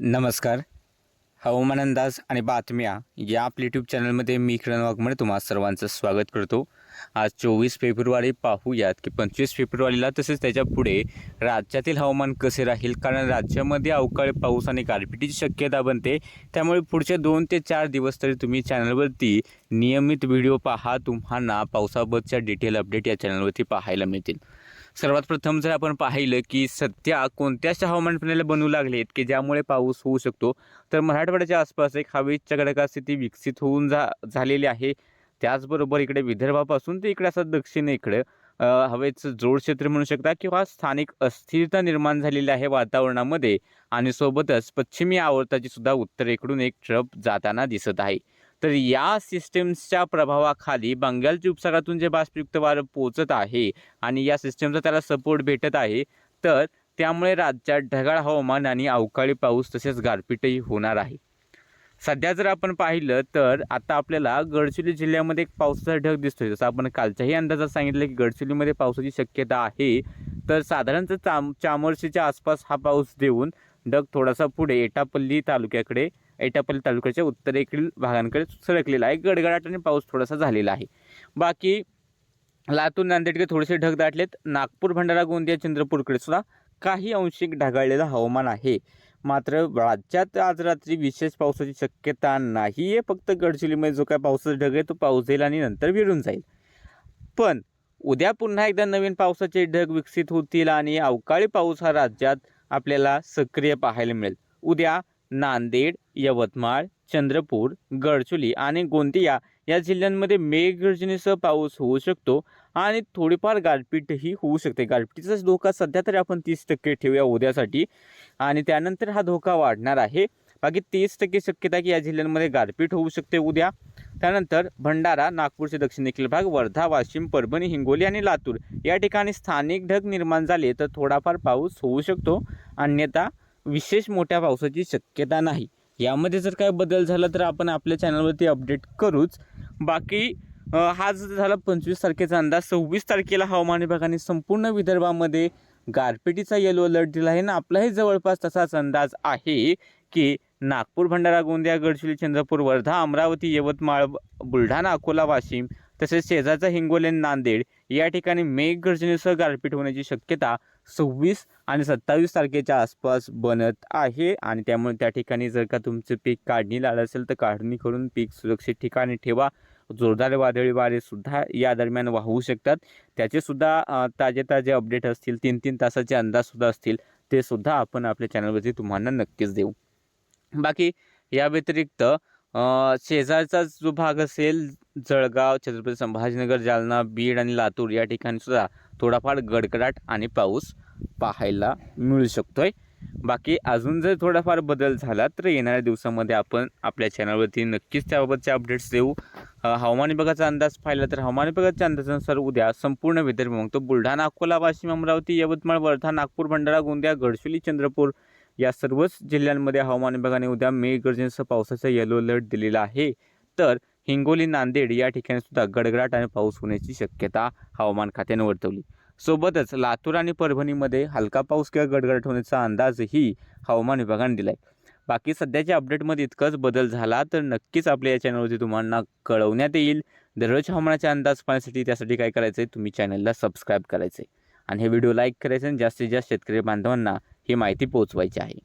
नमस्कार. हवामान अंदाज आणि बातम्या या आपल्या यूट्यूब चॅनलमध्ये मी किरण वाघमळे तुम्हा सर्वांचं स्वागत करतो. आज चोवीस फेब्रुवारी पाहूयात की पंचवीस फेब्रुवारीला तसेच त्याच्या पुढे राज्यातील हवामान कसे राहील? कारण राज्यामध्ये अवकाळी पाऊस आणि गारपिटीची शक्यता बनते. त्यामुळे पुढचे दोन ते चार दिवस तरी तुम्ही चॅनलवरती नियमित व्हिडिओ पाहा. तुम्हाला पावसाबाबतच्या डिटेल अपडेट या चॅनलवरती पाहायला मिळतील. सर्वात प्रथम जर आपण पाहिलं की सध्या कोणत्याशा हवामान प्रणाल्या बनवू लागलेत की ज्यामुळे पाऊस होऊ शकतो तर मराठवाड्याच्या आसपास एक हवेच्या कडका स्थिती विकसित होऊन जा झालेली आहे. त्याचबरोबर इकडे विदर्भापासून ते इकडे असं दक्षिणेकडे हवेचं जोड क्षेत्र म्हणू शकता किंवा स्थानिक अस्थिरता निर्माण झालेली आहे वातावरणामध्ये. आणि सोबतच पश्चिमी आवर्ताची सुद्धा उत्तरेकडून एक ट्रप जाताना दिसत आहे. तर या सिस्टम्सच्या प्रभावाखाली बंगालच्या उपसागरातून जे बाष्पयुक्त वारं पोचत आहे आणि या सिस्टमचा त्याला सपोर्ट भेटत आहे तर त्यामुळे राज्यात ढगाळ हवामान आणि अवकाळी पाऊस तसेच गारपीटही होणार आहे. सध्या जर आपण पाहिलं तर आता आपल्याला गडचिरोली जिल्ह्यामध्ये एक पावसाचा ढग दिसतोय. जसं आपण कालच्याही अंदाजात सांगितलं की गडचिरोलीमध्ये पावसाची शक्यता आहे तर साधारणतः चाम चामोर्शीच्या आसपास हा पाऊस देऊन ढग थोडासा पुढे एटापल्ली तालुक्याकडे एटापल्ली तालुक्याच्या उत्तरेकडील भागांकडे सरकलेला आहे. गडगडाटाने पाऊस थोडासा झालेला आहे. बाकी लातूर नांदेडकडे थोडेसे ढग दाटलेत. नागपूर भंडारा गोंदिया चंद्रपूरकडे सुद्धा काही अंशिक ढगाळलेलं हवामान आहे. मात्र राज्यात आज रात्री विशेष पावसाची शक्यता नाही आहे फक्त गडचिरोलीमध्ये जो काय पावसाचा ढग आहे तो पाऊस जाईल आणि नंतर विरून जाईल. पण उद्या पुन्हा एकदा नवीन पावसाचे ढग विकसित होतील आणि अवकाळी पाऊस हा राज्यात आपल्याला सक्रिय पाहायला मिळेल. उद्या नांदेड यवतमाळ चंद्रपूर गडचोली आणि गोंदिया या जिल्ह्यांमध्ये मेघगर्जनेसह पाऊस होऊ शकतो आणि थोडीफार गारपीटही होऊ शकते. गारपीटीचा धोका सध्या तरी आपण तीस टक्के ठेवूया उद्यासाठी आणि त्यानंतर हा धोका वाढणार आहे. बाकी तीस टक्के शक्यता की या जिल्ह्यांमध्ये गारपीट होऊ शकते उद्या. त्यानंतर भंडारा नागपूरचे दक्षिणेकडील भाग वर्धा वाशिम परभणी हिंगोली आणि लातूर या ठिकाणी स्थानिक ढग निर्माण झाले तर थोडाफार पाऊस होऊ शकतो. अन्यथा विशेष मोठ्या पावसाची शक्यता नाही. यामध्ये जर काय बदल झाला तर आपण आपल्या चॅनलवरती अपडेट करूच. बाकी हा जर झाला पंचवीस तारखेचा अंदाज सव्वीस तारखेला हवामान विभागाने संपूर्ण विदर्भामध्ये गारपिटीचा येलो अलर्ट दिला आहे. ना आपलाही जवळपास तसाच अंदाज आहे की नागपूर भंडारा गोंदिया गडचिरोली चंद्रपूर वर्धा अमरावती यवतमाळ बुलढाणा अकोला वाशिम तसेच शेजारचा हिंगोली नांदेड या ठिकाणी मेघगर्जनेसह गारपीट होण्याची शक्यता सव्वीस आणि सत्तावीस तारखेच्या आसपास बनत आहे. आणि त्यामुळे त्या ठिकाणी जर का तुमचं पीक काढणीला आलं असेल तर काढणी करून पीक सुरक्षित ठिकाणी ठेवा. जोरदार वादळी वारेसुद्धा या दरम्यान वाहू शकतात. त्याचेसुद्धा ताजे ताजे अपडेट असतील तीन तीन तासाचे अंदाजसुद्धा असतील ते सुद्धा आपण आपल्या चॅनलवरती तुम्हाला नक्कीच देऊ. बाकी या व्यतिरिक्त शेजारचा जो भाग असेल जळगाव छत्रपती संभाजीनगर जालना बीड आणि लातूर या ठिकाणी सुद्धा थोडाफार गडगडाट आणि पाऊस पाहायला मिळू शकतो आहे बाकी अजून जर थोडाफार बदल झाला तर येणाऱ्या दिवसामध्ये आपण आपल्या चॅनलवरती नक्कीच त्याबाबतचे अपडेट्स देऊ. हवामान विभागाचा अंदाज पाहिला तर हवामान विभागाच्या अंदाजानुसार उद्या संपूर्ण विदर्भ मग तो बुलढाणा अकोला वाशिम अमरावती यवतमाळ वर्धा नागपूर भंडारा गोंदिया गडचिरोली चंद्रपूर या सर्वच जिल्ह्यांमध्ये हवामान विभागाने उद्या मेघगर्जनेसह पावसाचा येलो अलर्ट दिलेला आहे. तर हिंगोली नांदेड या ठिकाणी सुद्धा गडगडाट आणि पाऊस होण्याची शक्यता हवामान खात्याने वर्तवली. सोबतच लातूर आणि परभणीमध्ये हलका पाऊस किंवा गडगडाट होण्याचा अंदाजही हवामान विभागाने दिला आहे बाकी सध्याच्या अपडेटमध्ये इतकंच बदल झाला तर नक्कीच आपल्या या चॅनलवरती तुम्हाला कळवण्यात येईल. दररोज हवामानाचा अंदाज पाहण्यासाठी त्यासाठी काय करायचं आहे तुम्ही चॅनलला सबस्क्राईब करायचं आहे आणि हे व्हिडिओ लाईक करायचे आणि जास्तीत जास्त शेतकरी बांधवांना ही माहिती पोहोचवायची आहे.